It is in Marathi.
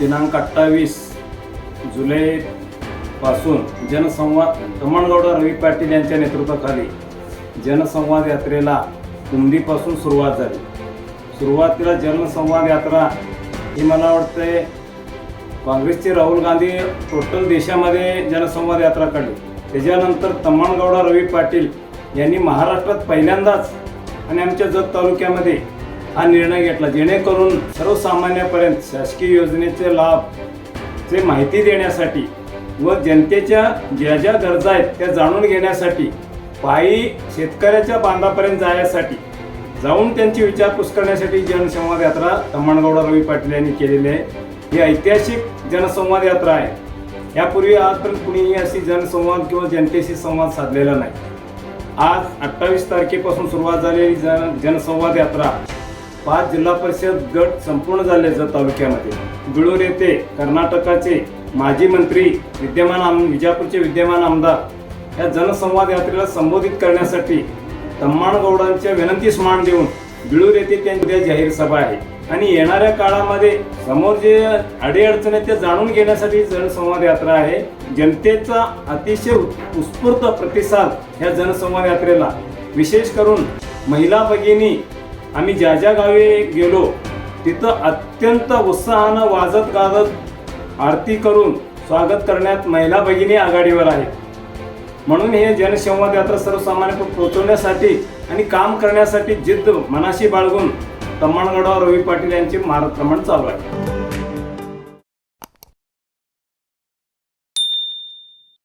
दिनांक अठ्ठावीस जुलैपासून जनसंवाद तमणगौडा रवी पाटील यांच्या नेतृत्वाखाली जनसंवाद यात्रेला कुंडीपासून सुरुवात झाली. सुरुवातीला जनसंवाद यात्रा ही मला वाटते काँग्रेसचे राहुल गांधी टोटल देशामध्ये जनसंवाद यात्रा काढली. त्याच्यानंतर तमणगौडा रवी पाटील यांनी महाराष्ट्रात पहिल्यांदाच आणि आमच्या जत तालुक्यामध्ये हा निर्णय घेतला. जेणेकरून सर्वसामान्यापर्यंत शासकीय योजनेचे लाभ चे माहिती देण्यासाठी व जनतेच्या ज्या ज्या गरजा आहेत त्या जाणून घेण्यासाठी पायी शेतकऱ्याच्या बांधापर्यंत जाण्यासाठी जाऊन त्यांची विचारपूस करण्यासाठी जनसंवाद यात्रा तम्मणगौडा रवी पाटील यांनी केलेली आहे. ही ऐतिहासिक जनसंवाद यात्रा आहे. यापूर्वी आजपर्यंत कुणीही अशी जनसंवाद किंवा जनतेशी संवाद साधलेला नाही. आज अठ्ठावीस तारखेपासून सुरुवात झालेली जन जनसंवाद यात्रा पाच जिल्हा परिषद गट संपूर्ण झाले तालुक्यामध्ये. बिळूर येथे कर्नाटकाचे माजी मंत्री विद्यमान आम विजापूरचे विद्यमान आमदार या जनसंवाद यात्रेला संबोधित करण्यासाठी तम्माणगौडांच्या विनंतीस मान देऊन बिळूर येथे त्यांची जाहीर सभा आहे. आणि येणाऱ्या काळामध्ये समोर जे अडीअडचण आहेत त्या जाणून घेण्यासाठी जनसंवाद यात्रा आहे. जनतेचा अतिशय उत्स्फूर्त प्रतिसाद ह्या जनसंवाद यात्रेला. विशेष करून महिला भगिनी आम्ही ज्या ज्या गावी गेलो तिथं अत्यंत उत्साहानं वाजत गाजत आरती करून स्वागत करण्यात महिला भगिनी आघाडीवर आहेत. म्हणून हे जनसंवाद यात्रा सर्वसामान्य पोहोचवण्यासाठी आणि काम करण्यासाठी जिद्द मनाशी बाळगून तम्मणगडावर रवी पाटील यांचे मार्गक्रमण चालू आहे.